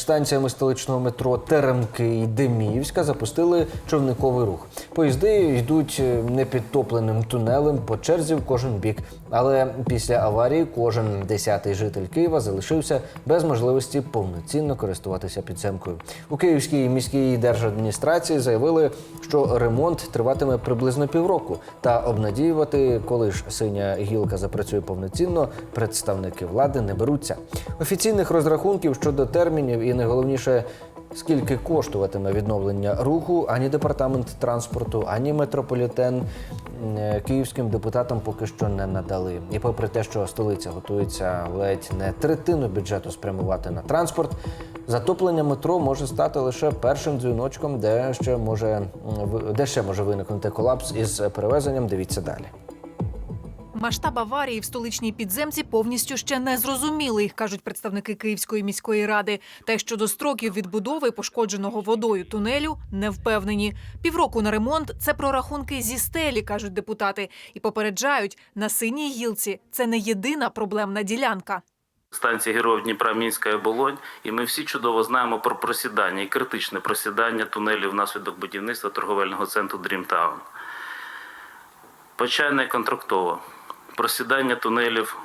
Станціями столичного метро Теремки і Деміївська запустили човниковий рух. Поїзди йдуть е, непідтопленим тунелем по черзі в кожен бік. Але після аварії кожен десятий житель Києва залишився без можливості повноцінно користуватися підземкою. У Київській міській держадміністрації заявили, що ремонт триватиме приблизно півроку. Та обнадіювати, коли ж синя гілка запрацює повноцінно, представники влади не беруться. Офіційних розрахунків щодо термінів і найголовніше. Скільки коштуватиме відновлення руху, ані департамент транспорту, ані метрополітен е, київським депутатам поки що не надали. І попри те, що столиця готується ледь не третину бюджету спрямувати на транспорт, затоплення метро може стати лише першим дзвіночком, де ще може де ще може виникнути колапс із перевезенням. Дивіться далі. Масштаб аварії в столичній підземці повністю ще не зрозумілий, кажуть представники Київської міської ради. Та й щодо строків відбудови пошкодженого водою тунелю не впевнені. Півроку на ремонт це прорахунки зі стелі, кажуть депутати, і попереджають на синій гілці. Це не єдина проблемна ділянка. станції героїв Дніпра, Мінська і Болонь, і ми всі чудово знаємо про просідання і критичне просідання тунелів внаслідок будівництва торговельного центру Дрімтаун. Почайне контрактово. Просідання тунелів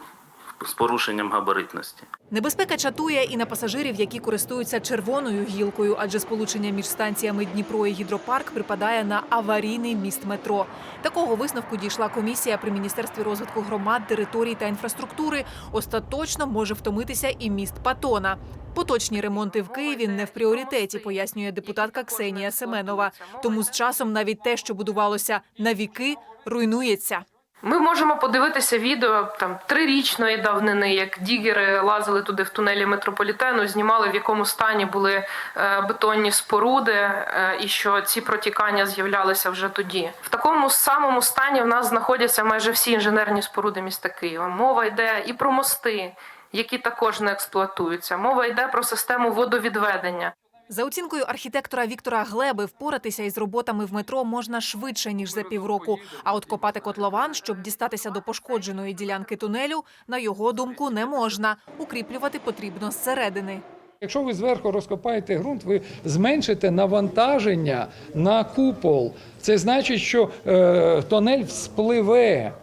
з порушенням габаритності. Небезпека чатує і на пасажирів, які користуються червоною гілкою, адже сполучення між станціями Дніпро і гідропарк припадає на аварійний міст метро. Такого висновку дійшла комісія при міністерстві розвитку громад, територій та інфраструктури. Остаточно може втомитися і міст Патона. Поточні ремонти в Києві не в пріоритеті, пояснює депутатка Ксенія Семенова. Тому з часом навіть те, що будувалося на віки, руйнується. Ми можемо подивитися відео там трирічної давнини, як дігери лазили туди в тунелі метрополітену, знімали в якому стані були е, бетонні споруди, е, і що ці протікання з'являлися вже тоді. В такому самому стані в нас знаходяться майже всі інженерні споруди міста Києва. Мова йде і про мости, які також не експлуатуються. Мова йде про систему водовідведення. За оцінкою архітектора Віктора Глеби, впоратися із роботами в метро можна швидше ніж за півроку. А от копати котлован, щоб дістатися до пошкодженої ділянки тунелю, на його думку, не можна. Укріплювати потрібно зсередини. Якщо ви зверху розкопаєте ґрунт, ви зменшите навантаження на купол. Це значить, що е, тонель вспливе.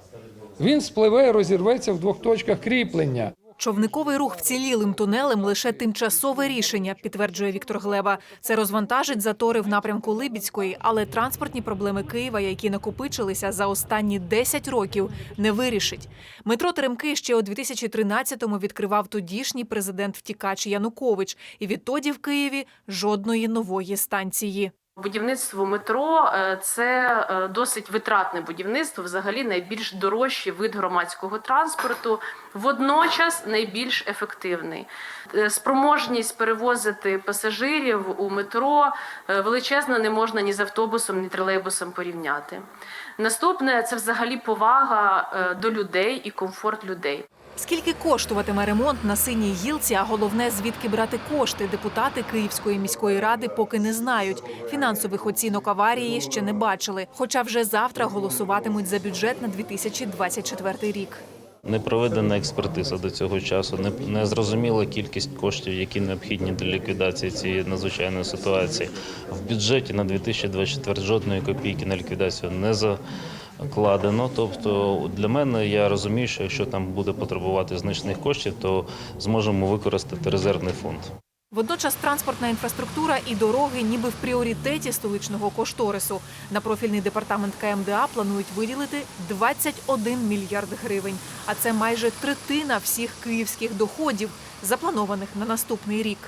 Він вспливе і розірветься в двох точках кріплення. Човниковий рух вцілілим тунелем лише тимчасове рішення, підтверджує Віктор Глеба. Це розвантажить затори в напрямку Либідської, але транспортні проблеми Києва, які накопичилися за останні 10 років, не вирішить. Метро Теремки ще у 2013-му відкривав тодішній президент втікач Янукович, і відтоді в Києві жодної нової станції. Будівництво метро е, це е, досить витратне будівництво, взагалі найбільш дорожчий вид громадського транспорту, водночас найбільш ефективний. Е, Спроможність перевозити пасажирів у метро величезна, не можна ні з автобусом, ні тролейбусом порівняти. Наступне це взагалі повага до людей і комфорт людей. Скільки коштуватиме ремонт на синій гілці, а головне, звідки брати кошти, депутати Київської міської ради поки не знають. Фінансових оцінок аварії ще не бачили. Хоча вже завтра голосуватимуть за бюджет на 2024 рік. Не проведена експертиза до цього часу, не, не зрозуміла кількість коштів, які необхідні для ліквідації цієї надзвичайної ситуації. В бюджеті на 2024 жодної копійки на ліквідацію не закладено. Тобто для мене я розумію, що якщо там буде потребувати значних коштів, то зможемо використати резервний фонд. Водночас транспортна інфраструктура і дороги ніби в пріоритеті столичного кошторису. На профільний департамент КМДА планують виділити 21 мільярд гривень. А це майже третина всіх київських доходів, запланованих на наступний рік.